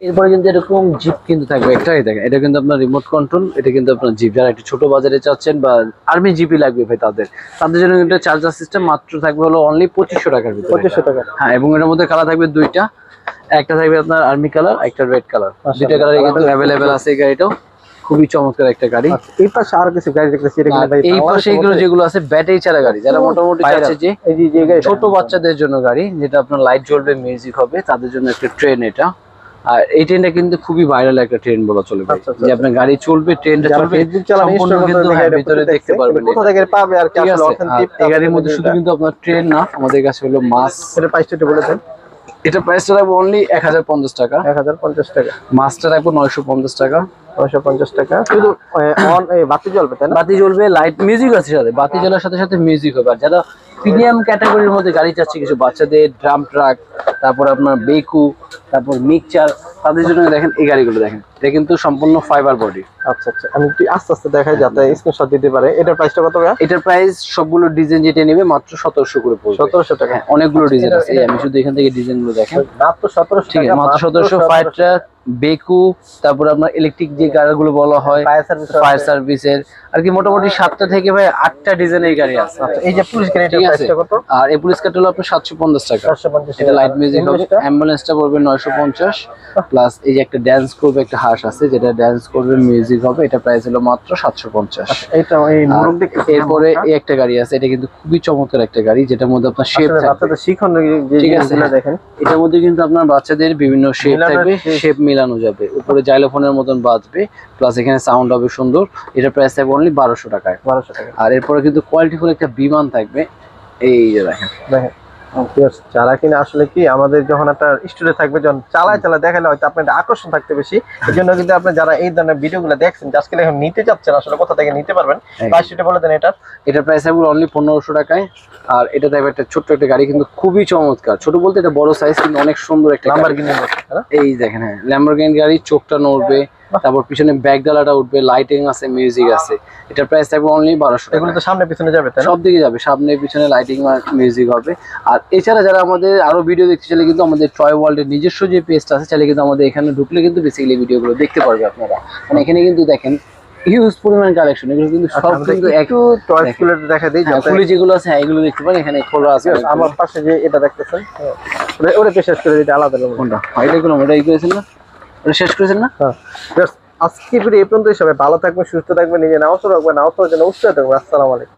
এরপরে কিন্তু এরকম জিপ কিন্তু থাকবে। একটাই দেখেন এটা কিন্তু আপনার রিমোট কন্ট্রোল এটা কিন্তু আপনার জিপ যারা একটু ছোট বাজারে চাচ্ছেন বা আর্মি জিপি লাগবে ভাই তাদের তাদের জন্য কিন্তু চার্জার সিস্টেম মাত্র থাকবে হলো অনলি পঁচিশশো টাকার ভিতরে। পঁচিশশো টাকা। হ্যাঁ এবং এটার মধ্যে কালার থাকবে দুইটা। একটা থাকবে আপনার আর্মি কালার একটা রেড কালার দুইটা কালার কিন্তু অ্যাভেলেবেল আছে এই গাড়িটাও। খুবই চমৎকার একটা গাড়ি। আচ্ছা, এই পাশে আরও কিছু গাড়ি দেখতেছি এই পাশে এগুলো যেগুলো আছে ব্যাটারি গাড়ি। যারা মোটামুটি চাচ্ছে যে ছোট বাচ্চাদের জন্য গাড়ি যেটা আপনার লাইট জ্বলবে মিউজিক হবে তাদের জন্য একটা ট্রেন এটা। আর এই ট্রেনটা কিন্তু এই ভাইরাল একটা ট্রেন বলা চলে আচ্ছা, আচ্ছা, যে আপনার গাড়ি চলবে ট্রেনটা চলবে হ্যাঁ, ভিতরে দেখতে পারবেন। এই গাড়ির মধ্যে শুধু কিন্তু আপনার ট্রেন না আমাদের কাছে হলো মাছ এটা প্রাইসটা একটু বলে দেন। এটা প্রাইসটা রাখব অনলি এক হাজার পঞ্চাশ টাকা। এক হাজার পঞ্চাশ টাকা। মাছটা রাখব নয়শো পঞ্চাশ টাকা। নয়শো পঞ্চাশ টাকা। শুধু বাতি জ্বলবে তাই না? বাতি জ্বলবে লাইট মিউজিক আছে সাথে বাতি জ্বলার সাথে সাথে মিউজিক হবে। আর যারা প্রিমিয়াম ক্যাটাগরির মধ্যে গাড়ি চাচ্ছে কিছু বাচ্চাদের ড্রাম ট্রাক তারপর আপনার বেকু তারপর মিক্সচার তাদের জন্য দেখেন এই গাড়িগুলো দেখেন। এটা কিন্তু সম্পূর্ণ ফাইবার বডি আচ্ছা আচ্ছা। আমি একটু আস্তে আস্তে দেখাই যাতে স্ক্রিনশট দিতে পারে। এটার প্রাইসটা কত ভাইয়া? এটার প্রাইস সবগুলো ডিজাইন যেটা নেবে মাত্র সতেরোশো করে পড়বে। সতেরোশো টাকা। হ্যাঁ অনেকগুলো ডিজাইন আছে। আমি শুধু এখান থেকে ডিজাইনগুলো দেখেন। মাত্র সতেরোশো ঠিক আছে মাত্র সতেরোশো ফায়ার ট্রাক বেকু তারপর আপনার ইলেকট্রিক যে গাড়িগুলো বলা হয় ফায়ার সার্ভিস ফায়ার সার্ভিসের আর কি মোটামুটি সাতটা থেকে ভাই আটটা ডিজাইনের গাড়ি আছে। আচ্ছা এই যে পুলিশ কত? আর এই পুলিশ কার্ড হলো আপনার সাতশো পঞ্চাশ টাকা। এটা লাইট মিউজিক হবে অ্যাম্বুলেন্সটা পড়বে নয়শো পঞ্চাশ। প্লাস এই যে একটা ড্যান্স করবে একটা হাঁস আছে যেটা ড্যান্স করবে মিউজিক হবে এটা প্রাইস হলো মাত্র সাতশো পঞ্চাশ। দেখতে এরপরে এই একটা গাড়ি আছে এটা কিন্তু খুবই চমৎকার একটা গাড়ি যেটার মধ্যে আপনার শেপ থাকবে। ঠিক আছে। দেখেন। এটার মধ্যে কিন্তু আপনার বাচ্চাদের বিভিন্ন শেপ থাকবে। শেপ মিলানো যাবে। উপরে জাইলোফোনের মতন বাজবে প্লাস এখানে সাউন্ড হবে সুন্দর। এটা প্রাইস থাকবে অনলি বারোশো টাকায়। বারোশো টাকা। আর এরপরে কিন্তু কোয়ালিটিফুল একটা বিমান থাকবে। এই যে দেখেন। দেখেন। যারা কিনা আসলে কি আমাদের যখন একটা স্টুডিও থাকবে যখন চালায় চালায় দেখালে হয়তো আপনার আকর্ষণ থাকতে বেশি। এই জন্য কিন্তু আপনি যারা এই ধরনের ভিডিওগুলো দেখছেন আজকে এখন নিতে চাচ্ছেন আসলে কোথা থেকে নিতে পারবেন। প্রাইসটা বলে দেন এটা এটার প্রাইস থাকবে অনলি পনেরোশো টাকায়। আর এটা থাকবে একটা ছোট্ট একটা গাড়ি কিন্তু খুবই চমৎকার। ছোট বলতে এটা বড় সাইজ কিন্তু অনেক সুন্দর একটা নাম্বার? এই দেখেন হ্যাঁ ল্যাম্বরগিনি গাড়ি চোখটা নড়বে। তারপর পিছনে ব্যাক ডালাটা উঠবে লাইটিং আছে মিউজিক আছে। এটার প্রাইস থাকবে অনলি বারোশো এগুলো তো সামনে পিছনে যাবে সব দিকে যাবে সামনে পিছনে লাইটিং মিউজিক হবে। আর এছাড়া যারা আমাদের আরও ভিডিও দেখতে চাইলে কিন্তু আমাদের টয় ওয়ার্ল্ডের নিজস্ব যে পেজটা আছে চাইলে কিন্তু আমাদের এখানে ঢুকলে কিন্তু বেসিক্যালি ভিডিওগুলো দেখতে পারবে আপনারা। মানে এখানে কিন্তু দেখেন হিউজ পরিমাণ কালেকশন এগুলো কিন্তু সব কিন্তু এক একটু টয় স্কুলে দেখা দিই হ্যাঁ, ফুলি যেগুলো আছে হ্যাঁ এগুলো দেখতে পারেন এখানে খোলা আছে। আমার পাশে যে এটা দেখতেছেন ওটা- ওটা শেষ করে দিতে আলাদা কোনটা? এটা গুলো ওটা ই করেছেন না? ওটা শেষ করেছেন না? হ্যাঁ। আজকে ফিরে এই পর্যন্তই, সবাই ভালো থাকবে সুস্থ থাকবেন, নিজে নাও রাখবেন নাও জন্য উৎসাহ থাকবে। আসসালামু আলাইকুম।